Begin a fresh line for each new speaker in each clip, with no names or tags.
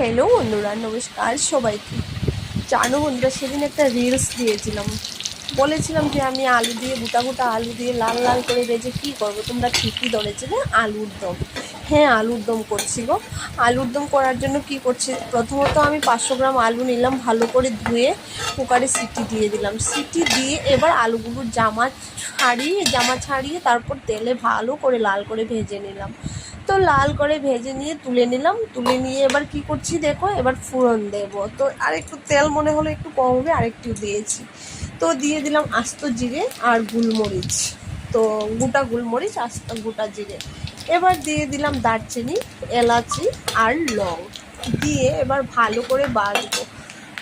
Hello বন্ধুরা, নমস্কার সবাইকে। জানো বন্ধুরা, সেদিন একটা রিলস দিয়েছিলাম। বলেছিলাম যে আমি আলু দিয়ে, গোটা গোটা আলু দিয়ে লাল লাল করে ভেজে কী করব? তোমরা ঠিকই ধরেছিলে আলুর দম। হ্যাঁ আলুর দম করছি গো। আলুর দম করার জন্য কি করছি? প্রথমত আমি পাঁচশো গ্রাম আলু নিলাম, ভালো করে ধুয়ে কুকারে সিটি দিয়ে দিলাম। সিটি দিয়ে এবার আলুগুলো জামা ছাড়িয়ে জামা ছাড়িয়ে তারপর তেলে ভালো করে লাল করে ভেজে নিলাম। তো লাল করে ভেজে নিয়ে তুলে নিলাম। তুলে নিয়ে এবার কি করছি দেখো, এবার ফোড়ন দেব। তো আর একটু তেল মনে হলো একটু কম হবে আর একটু দিয়েছি। তো দিয়ে দিলাম আস্ত জিরে আর গুলমরিচ। তো গোটা গুলমরিচ, আস্ত গোটা জিরে। এবার দিয়ে দিলাম দারচিনি, এলাচি আর লং। দিয়ে এবার ভালো করে বাজবো।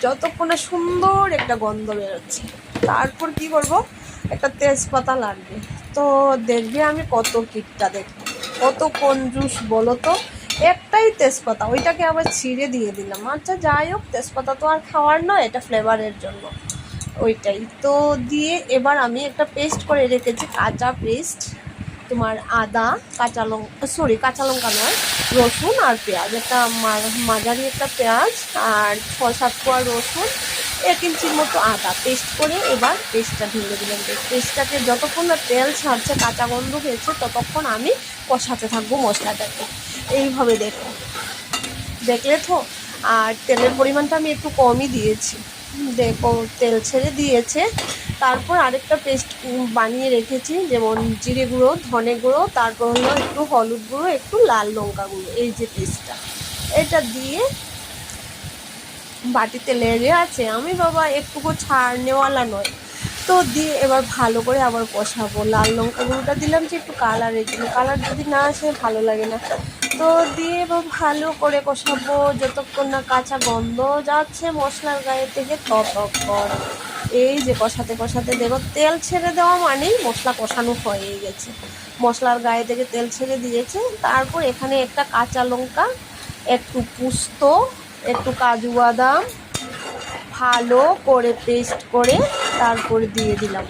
যতক্ষণ সুন্দর একটা গন্ধ বেরোচ্ছে। তারপর কি করব? একটা তেজপাতা লাগবে। তো দেখবে আমি কত কিটটা দেখব। কত কঞ্জুস বলো তো? একটাই তেজপাতা, ওইটাকে আবার ছিঁড়ে দিয়ে দিলাম। আচ্ছা যাই হোক, তেজপাতা তো আর খাওয়ার নয়, এটা ফ্লেভারের জন্য। ওইটাই। তো দিয়ে এবার আমি একটা পেস্ট করে রেখেছি, কাঁচা পেস্ট, তোমার আদা, কাঁচা লঙ্কা সরি, কাঁচা লঙ্কা নয়, রসুন আর পেঁয়াজ। একটা মাঝারি একটা পেঁয়াজ আর ছ, সাত কোয়া রসুন এক ইঞ্চির মতো আদা পেস্ট করে এবার পেস্টটা ঢেলে দিলাম। পেস্টটাকে যতক্ষণ না তেল ছাড়ছে, কাঁচা গন্ধ হয়েছে, ততক্ষণ আমি কষাতে থাকব মশলাটাকে। এইভাবে দেখো। দেখলে তো? আর তেলের পরিমাণটা আমি একটু কমই দিয়েছি। দেখো, তেল ছেড়ে দিয়েছে। তারপর আরেকটা পেস্ট বানিয়ে রেখেছি, যেমন জিরে গুঁড়ো, ধনে গুঁড়ো, তারপর হলো একটু হলুদ গুঁড়ো, একটু লাল লঙ্কা গুঁড়ো, এই যে পেস্টটা। এটা দিয়ে বাটিতে লেগে আছে, আমি বাবা একটুকু ছাড় নেওয়ালা নয়। তো দিয়ে এবার ভালো করে আবার কষাবো। লাল লঙ্কা গুঁড়োটা দিলাম যে একটু কালারের জন্য। কালার যদি না আসে ভালো লাগে না। তো দিয়ে এবার ভালো করে কষাবো। যতক্ষণ না কাঁচা গন্ধ যাচ্ছে মশলার গায়ে থেকে, ততক্ষণ। এই যে কষাতে কষাতে দেবো তেল ছেড়ে দেওয়া মানেই মশলা কষানো হয়ে গেছে। মশলার গায়ে থেকে তেল ছেড়ে দিয়েছে। তারপর এখানে একটা কাঁচা লঙ্কা, একটু পুস্ত একটু কাজু বাদাম ভালো করে পেস্ট করে তারপরে দিয়ে দিলাম।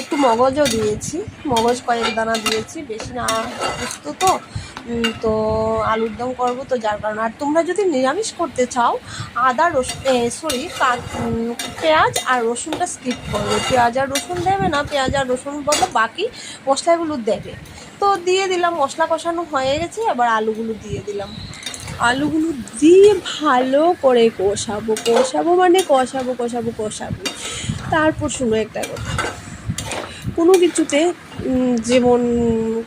একটু মগজও দিয়েছি, মগজ কয়েক দানা দিয়েছি, বেশি না পুস্ত তো তো আলুর দম করব তো যার কারণে। আর তোমরা যদি নিরামিষ করতে চাও, আদা রসুন সরি পেঁয়াজ আর রসুনটা স্কিপ করবে। পেঁয়াজ আর রসুন দেবে না, পেঁয়াজ আর রসুন বলো, বাকি মশলাগুলো দেবে। তো দিয়ে দিলাম, মশলা কষানো হয়ে গেছে, এবার আলুগুলো দিয়ে দিলাম। আলুগুলো দিয়ে ভালো করে কষাবো কষাবো মানে কষাবো কষাবো কষাবো। তারপর শুনো একটা কথা। কোনো কিছুতে যেমন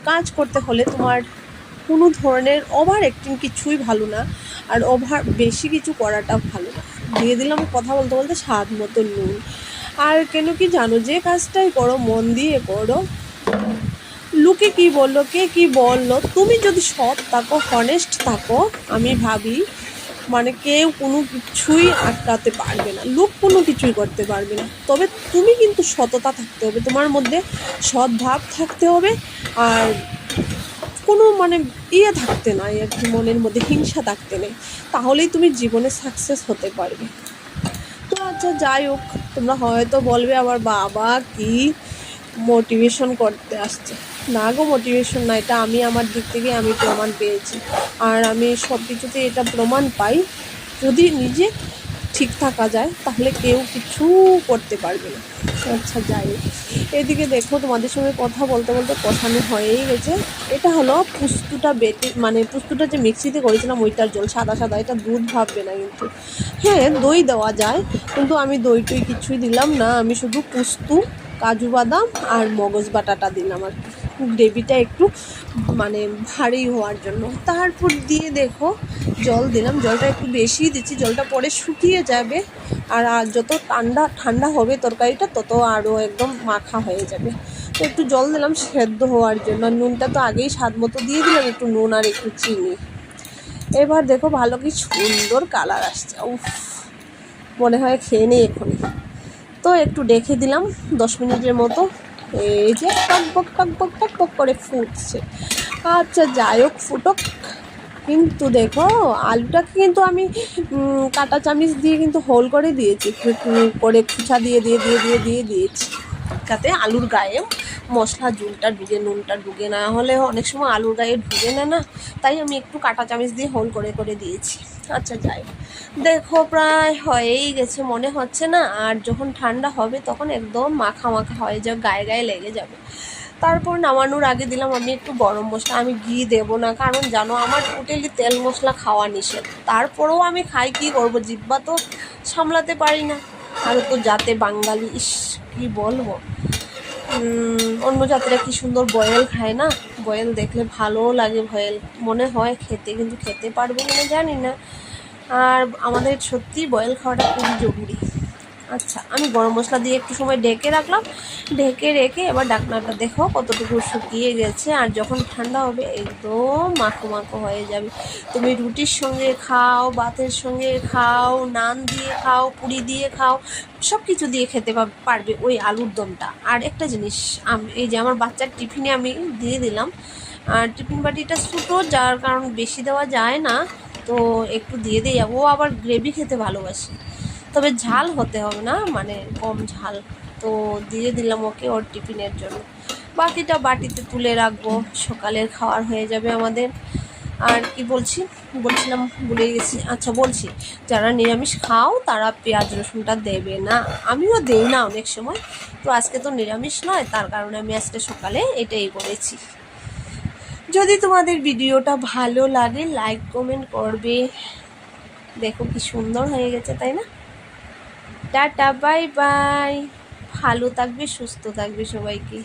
কাজ করতে হলে তোমার কোনো ধরনের ওভার অ্যাক্টিং কিছুই ভালো না, আর ওভার বেশি কিছু করাটা ভালো না। দিয়ে দিলাম কথা বলতে বলতে স্বাদ মতো নুন। আর কেন কি জানো, যে কাজটাই করো, মন দিয়ে করো লোকে কি বলল, কে কি বলল, তুমি যদি সৎ থাকো হনেস্ট থাকো, আমি ভাবি মানে কেউ কোনো কিছুই আটকাতে পারবে না, লোক কোনো কিছুই করতে পারবে না। তবে তুমি কিন্তু সততা থাকতে হবে, তোমার মধ্যে সৎ ভাব থাকতে হবে, আর কোনো মানে ইয়ে থাকতে নাই আর কি, মনের মধ্যে হিংসা থাকতে নেই। তাহলেই তুমি জীবনে সাকসেস হতে পারবে। তো আচ্ছা যাই হোক, তোমরা হয়তো বলবে, আমার বাবা কি মোটিভেশন করতে আসছে। না গো মোটিভেশন না, এটা আমি আমার দিক থেকে আমি প্রমাণ পেয়েছি। আর আমি সব কিছুতে এটা প্রমাণ পাই। যদি নিজে ঠিক থাকা যায়, তাহলে কেউ কিছু করতে পারবে না। আচ্ছা যাই এদিকে দেখো, তোমাদের সঙ্গে কথা বলতে বলতে কষানো হয়েই গেছে। এটা হলো পুস্তুটা বেটে মানে পুস্তুটা যে মিক্সিতে করেছিলাম, ওইটার জল, সাদা সাদা। এটা দুধ ভাববে না কিন্তু। হ্যাঁ দই দেওয়া যায়, কিন্তু আমি দই টই কিছুই দিলাম না। আমি শুধু পুস্তু, কাজু বাদাম আর মগজ বাটাটা দিলাম আর কি। গ্রেভিটা একটু মানে ভারী হওয়ার জন্য। তারপর দিয়ে দেখো, জল দিলাম। জলটা একটু বেশি দিচ্ছি। জলটা পরে শুকিয়ে যাবে। আর যত ঠান্ডা ঠান্ডা হবে তরকারিটা, তত আরও একদম মাখা হয়ে যাবে। তো একটু জল দিলাম সেদ্ধ হওয়ার জন্য। নুনটা তো আগেই স্বাদ মতো দিয়ে দিলাম, একটু নুন আর একটু চিনি। এবার দেখো ভালো কি সুন্দর কালার আসছে। উফ, মনে হয় খেয়ে নেই এখনই। তো একটু রেখে দিলাম দশ মিনিটের মতো। এই যে টকবক টকবক টকবক টক করে ফুটছে। আচ্ছা যাই হোক, ফুটক। কিন্তু দেখো, আলুটাকে কিন্তু আমি কাঁটা চামিচ দিয়ে কিন্তু হোল করে দিয়েছি। করে খুঁচা দিয়ে দিয়ে দিয়ে দিয়ে দিয়ে দিয়েছি। যাতে আলুর গায়ে মশলা ঝুলটা ঢুকে নুনটা ঢুকে না হলে অনেক সময় আলুর গায়ে ঢুকে না না? তাই আমি একটু কাঁটা চামচ দিয়ে হোল করে করে দিয়েছি। আচ্ছা যাই। দেখো, প্রায় হয়েই গেছে, মনে হচ্ছে না? আর যখন ঠান্ডা হবে তখন একদম মাখা মাখা হয়ে যাবে, গায়ে গায়ে লেগে যাবে। তারপর নামানোর আগে দিলাম আমি একটু গরম মশলা। আমি ঘি দেবো না, কারণ জানো, আমার টোটালি তেল মশলা খাওয়া নিষেধ। তারপরেও আমি খাই, কি করব? জিব্বা তো সামলাতে পারি না। আর তো যাতে বাঙালি, ইস, কি বলব? অন্য জাতিরা কি সুন্দর বয়েল খায় না? বয়েল দেখলে ভালোও লাগে বয়েল মনে হয় খেতে, কিন্তু খেতে পারবে কিনা জানি না। আর আমাদের সত্যি বয়েল খাওয়াটা খুবই জরুরি। আচ্ছা আমি গরম মশলা দিয়ে একটু সময় ঢেকে রাখলাম। ঢেকে রেখে এবার ডাকনাটা দেখো কতটুকু শুকিয়ে গেছে। আর যখন ঠান্ডা হবে একদম মাখো মাখো হয়ে যাবে। তুমি রুটির সঙ্গে খাও, ভাতের সঙ্গে খাও, নান দিয়ে খাও, পুরি দিয়ে খাও সব কিছু দিয়ে খেতে পারবে ওই আলুর দমটা। আর একটা জিনিস, আমি এই যে আমার বাচ্চার টিফিনে আমি দিয়ে দিলাম। আর টিফিন বাটিটা ছোটো, যার কারণ বেশি দেওয়া যায় না, তো একটু দিয়ে দিয়ে যাব ও আবার গ্রেভি খেতে ভালোবাসে। তবে ঝাল হতে হবে না মানে কম ঝাল। তো দিয়ে দিলাম ওকে ওর টিফিনের জন্য। বাকিটা বাটিতে তুলে রাখব, সকালের খাওয়ার হয়ে যাবে আমাদের। আর কি বলছি? বলছিলাম, ভুলে গেছি। আচ্ছা বলছি, যারা নিরামিষ খাও, তারা পেঁয়াজ রসুনটা দেবে না। আমিও দেই না অনেক সময়। তো আজকে তো নিরামিষ নয়, তার কারণে আমি আজকে সকালে এটাই করেছি যদি তোমাদের ভিডিওটা ভালো লাগে লাইক কমেন্ট করবে। দেখো কি সুন্দর হয়ে গেছে, তাই না? Tata bye bye. ভালো থাকবে সুস্থ থাকবে সবাইকে।